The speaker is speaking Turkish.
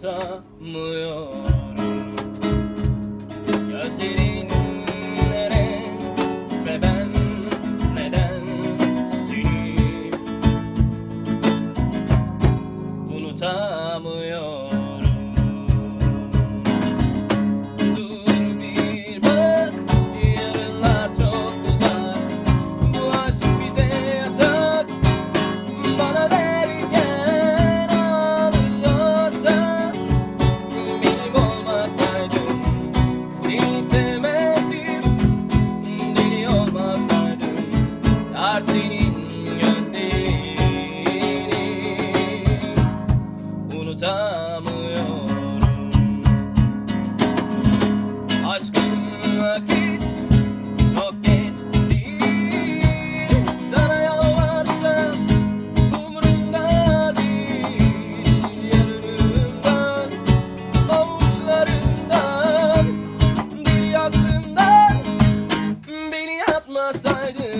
tutamıyor Gözlerin yaşlar senin gözlerini unutamıyorum. Aşkın vakit çok geç Sana yalvarsam umrumda değil. Yarınımdan, avuçlarından, dil aklımdan Beni atmasaydın.